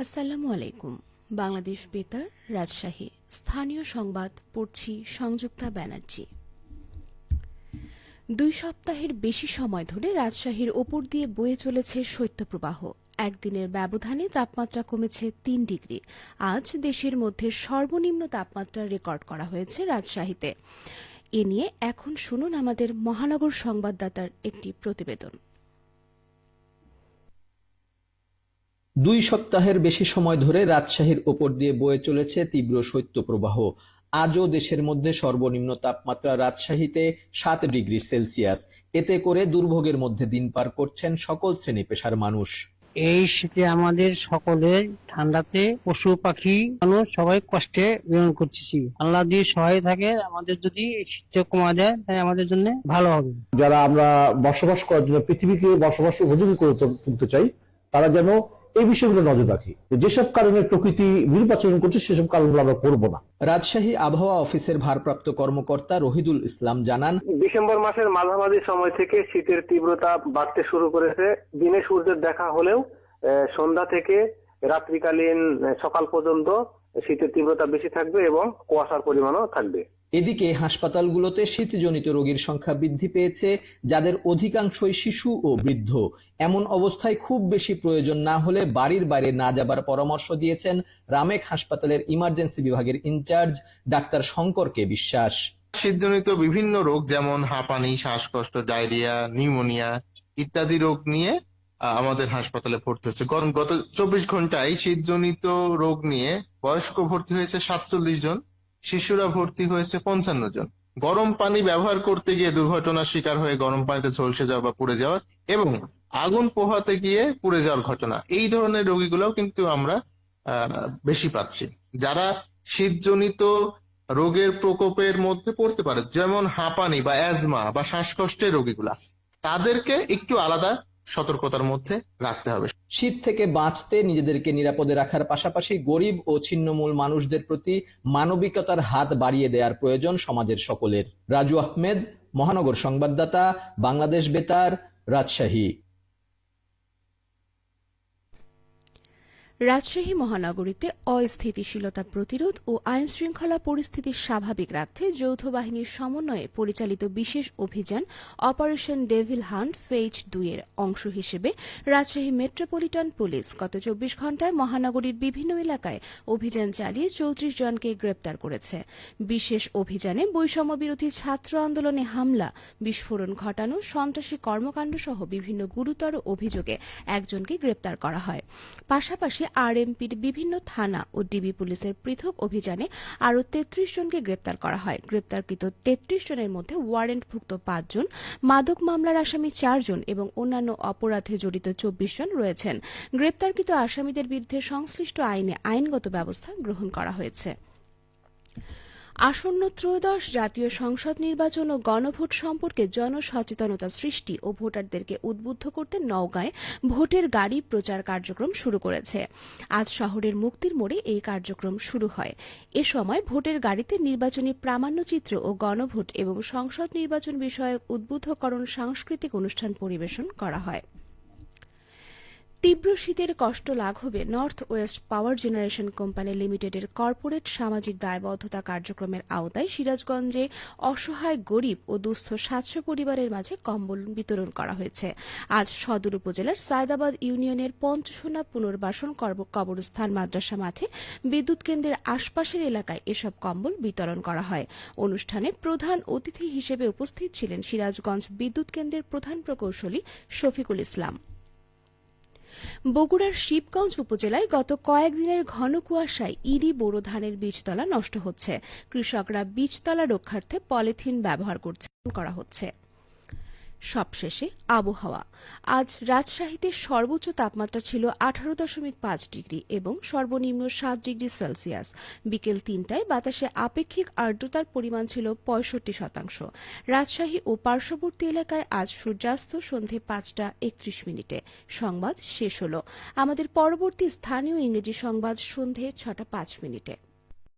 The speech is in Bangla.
আসসালামু আলাইকুম। বাংলাদেশ বেতার, রাজশাহী। স্থানীয় সংবাদ পড়ছি সংযুক্তা ব্যানার্জি। দুই সপ্তাহের বেশি সময় ধরে রাজশাহীর ওপর দিয়ে বয়ে চলেছে শৈত্যপ্রবাহ। একদিনের ব্যবধানে তাপমাত্রা কমেছে তিন ডিগ্রি। আজ দেশের মধ্যে সর্বনিম্ন তাপমাত্রা রেকর্ড করা হয়েছে রাজশাহীতে। এ নিয়ে এখন শুনুন আমাদের মহানগর সংবাদদাতার একটি প্রতিবেদন। দুই সপ্তাহের বেশি সময় ধরে রাজশাহীর ওপর দিয়ে বয়ে চলেছে তীব্র শৈত্যপ্রবাহ। আজও দেশের মধ্যে সর্বনিম্ন তাপমাত্রা রাজশাহীতে সাত ডিগ্রি সেলসিয়াস। এতে করে দুর্ভোগের মধ্যে দিন পার করছেন সকল শ্রেণি পেশার মানুষ। এই শীতে আমাদের সকলের ঠান্ডাতে পশু পাখি মানুষ সবাই কষ্টে বিরোধ করতেছি। আল্লাহ যদি সহায় থাকে আমাদের যদি শীতটা কমা যায় তাই আমাদের জন্য ভালো হবে। যারা আমরা বসবাস করার জন্য পৃথিবীকে বসবাস উপযোগী করে তুল- তুলতে চাই তারা যেন এই বিষয়গুলো নজর রাখি। যেসব কারণে প্রকৃতি নির্বাচন করছে সেসব কারণগুলো আমরা করব না। রাজশাহী আবহাওয়া অফিসের ভারপ্রাপ্ত কর্মকর্তা রহিদুল ইসলাম জানান ডিসেম্বর মাসের মাঝামাঝি সময় থেকে শীতের তীব্রতা বাড়তে শুরু করেছে। দিনে সূর্যের দেখা হলেও আহ, সন্ধ্যা থেকে রাত্রিকালীন সকাল পর্যন্ত শীতের তীব্রতা বেশি থাকবে এবং কুয়াশার পরিমাণও থাকবে। এদিকে হাসপাতালগুলোতে শীতজনিত রোগীর সংখ্যা বৃদ্ধি পেয়েছে যাদের অধিকাংশই শিশু ও বৃদ্ধ। এমন অবস্থায় খুব বেশি প্রয়োজন না হলে বাড়ির বাইরে না যাবার পরামর্শ দিয়েছেন রামেক হাসপাতালের ইমার্জেন্সি বিভাগের ইনচার্জ ডাক্তার শঙ্করকে বিশ্বাস। শীতজনিত বিভিন্ন রোগ যেমন হাঁপানি শ্বাসকষ্ট ডায়রিয়া নিউমোনিয়া ইত্যাদি রোগ নিয়ে আমাদের হাসপাতালে ভর্তি হচ্ছে। গত চব্বিশ ঘন্টায় শীতজনিত রোগ নিয়ে বয়স্ক ভর্তি হয়েছে সাতচল্লিশ জন, শিশুরা ভর্তি হয়েছে পঞ্চান্ন জন। গরম পানি ব্যবহার করতে গিয়ে দুর্ঘটনার শিকার হয়ে গরম পানিতে ঝলসে যাওয়া বা পুড়ে যাওয়া এবং আগুন পোহাতে গিয়ে পুড়ে যাওয়ার ঘটনা। এই ধরনের রোগীগুলোও কিন্তু আমরা বেশি পাচ্ছি। যারা শীতজনিত রোগের প্রকোপের মধ্যে পড়তে পারে, যেমন হাঁপানি বা অ্যাজমা বা শ্বাসকষ্টের রোগীগুলা, তাদেরকে একটু আলাদা সতর্কতার মধ্যে রাখতে হবে। শীত থেকে বাঁচতে নিজেদেরকে নিরাপদে রাখার পাশাপাশি গরিব ও ছিন্নমূল মানুষদের প্রতি মানবিকতার হাত বাড়িয়ে দেওয়ার প্রয়োজন সমাজের সকলের। রাজু আহমেদ, মহানগর সংবাদদাতা, বাংলাদেশ বেতার, রাজশাহী। রাজশাহী মহানগরীতে অস্থিতিশীলতা প্রতিরোধ ও আইন শৃঙ্খলা পরিস্থিতি স্বাভাবিক রাখতে যৌথ বাহিনীর সমন্বয়ে পরিচালিত বিশেষ অভিযান অপারেশন ডেভিল হান্ট ফেজ দুইয়ের অংশ হিসেবে রাজশাহী মেট্রোপলিটন পুলিশ গত চব্বিশ ঘণ্টায় মহানগরীর বিভিন্ন এলাকায় অভিযান চালিয়ে চৌত্রিশ জনকে গ্রেপ্তার করেছে। বিশেষ অভিযানে বৈষম্য বিরোধী ছাত্র আন্দোলনে হামলা, বিস্ফোরণ ঘটানো, সন্ত্রাসী কর্মকাণ্ড সহ বিভিন্ন গুরুতর অভিযোগে একজনকে গ্রেপ্তার করা হয়। পাশাপাশি আরএমপির বিভিন্ন থানা ও ডিবি পুলিশের পৃথক অভিযানে আরও তেত্রিশ জনকে গ্রেপ্তার করা হয়। গ্রেপ্তারকৃত তেত্রিশ জনের মধ্যে ওয়ারেন্টভুক্ত পাঁচজন মাদক মামলার আসামি চারজন এবং অন্যান্য অপরাধে জড়িত চব্বিশ জন রয়েছেন। গ্রেপ্তারকৃত আসামিদের বিরুদ্ধে সংশ্লিষ্ট আইনে আইনগত ব্যবস্থা গ্রহণ করা হয়েছে। আসন্ন ত্রয়োদশ জাতীয় সংসদ নির্বাচন ও গণভোট সম্পর্কে জনসচেতনতা সৃষ্টি ও ভোটারদেরকে উদ্বুদ্ধ করতে নওগাঁয় ভোটের গাড়ি প্রচার কার্যক্রম শুরু করেছে। আজ শহরের মুক্তির মোড়ে এই কার্যক্রম শুরু হয়। এ সময় ভোটের গাড়িতে নির্বাচনী প্রামাণ্যচিত্র ও গণভোট এবং সংসদ নির্বাচন বিষয়ক উদ্বুদ্ধকরণ সাংস্কৃতিক অনুষ্ঠান পরিবেশন করা হয়। তীব্র শীতের কষ্ট লাঘবে north west power generation company লিমিটেডের কর্পোরেট সামাজিক দায়বদ্ধতা কার্যক্রমের আওতায় সিরাজগঞ্জে অসহায় গরিব ও দুস্থ সাতশো পরিবারের মাঝে কম্বল বিতরণ করা হয়েছে। আজ সদর উপজেলার সায়দাবাদ ইউনিয়নের পঞ্চসোনা পুনর্বাসন কবরস্থান মাদ্রাসা মাঠে বিদ্যুৎ কেন্দ্রের আশপাশের এলাকায় এসব কম্বল বিতরণ করা হয়। অনুষ্ঠানে প্রধান অতিথি হিসেবে উপস্থিত ছিলেন সিরাজগঞ্জ বিদ্যুৎ কেন্দ্রের প্রধান প্রকৌশলী শফিকুল ইসলাম। বগুড়ার শিবগঞ্জ উপজেলায় গত কয়েকদিনের ঘন কুয়াশায় ইরি বোরো ধানের বীজতলা নষ্ট হচ্ছে। কৃষকরা বীজতলা রক্ষার্থে পলিথিন ব্যবহার করছে করা হচ্ছে। সবশেষে আবহাওয়া। আজ রাজশাহীতে সর্বোচ্চ তাপমাত্রা ছিল আঠারো দশমিক পাঁচ ডিগ্রি এবং সর্বনিম্ন সাত ডিগ্রি সেলসিয়াস। বিকেল তিনটায় বাতাসে আপেক্ষিক আর্দ্রতার পরিমাণ ছিল পঁয়ষট্টি শতাংশ। রাজশাহী ও পার্শ্ববর্তী এলাকায় আজ সূর্যাস্ত সন্ধে পাঁচটা একত্রিশ মিনিটে। সংবাদ শেষ হল। আমাদের পরবর্তী স্থানীয় ইংরেজি সংবাদ সন্ধে ছটা পাঁচ মিনিটে।